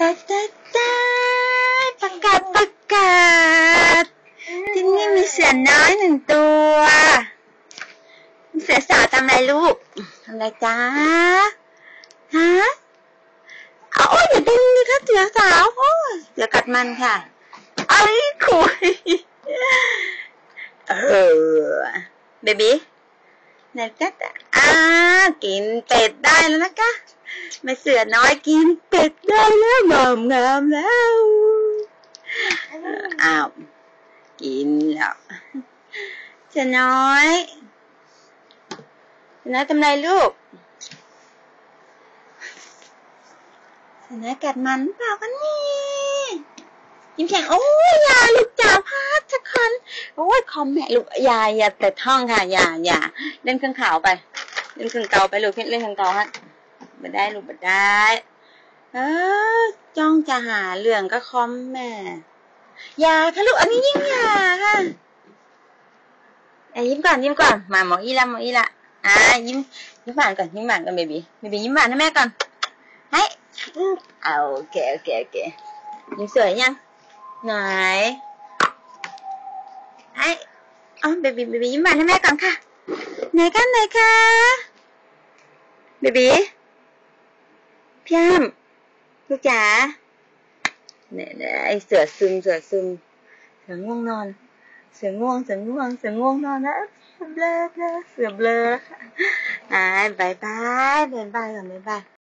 ตาตาตาประกาศประกาศที่นี่มีเสือน้อยหนึ่งตัวเสือสาวทำอะไรลูกทำอะไรจ้าฮะเอาโอ้ยอย่าดึงดิคะเสือสาวโอ้ยเสือกัดมันค่ะเอ้ยคุยเออเบบี้ไหนจ๊ะอ่ากินเป็ดได้แล้วนะคะ ม่เสือน้อยกินเป็ดได้แล้วงามงามแล้วอ้าวกินแล้วเสือน้อยเสือน้อยทำไรลูกเสือน้อยกัดมันเปล่ากันนี่ยิ้มแฉ่งโอ้ยยาลูกจ๋าพาดสักคนโอ้ยคอมแม่ลูกยาอย่าแต่ท่องค่ะอย่าอย่าเล่นเครื่องขาวไปเล่นเครื่องเกาไปลูกเล่นเครื่องเกาฮะ มาได้ลูกมาได้เออจ้องจะหาเรื่องก็คอมแม่อย่าค่ะลูกอันนี้ยิ่งอย่าค่ะอะยิ้มก่อนยิ้มก่อนมาหมออีละหมออีละอ่ายิ้มยิ้มหวานก่อนยิ้มหวานก่อนเบบีเบบียิ้มหวานให้แม่ก่อนให้เอาโอเคโอเคโอเคยิ้มสวยยังไหนให้อ๋อเบบีเบบียิ้มหวานให้แม่ก่อนค่ะไหนกันไหนคะเบบี พี่อ้ำลูกจ๋าเนี่ยเนี่ยไอเสือซึมเสือซึม เสือง่วงนอน เสือง่วงเสือง่วงเสือง่วงนอนนะเบลอเบลอเสือเบลออ่าบายบายบายบายก่อนบายบาย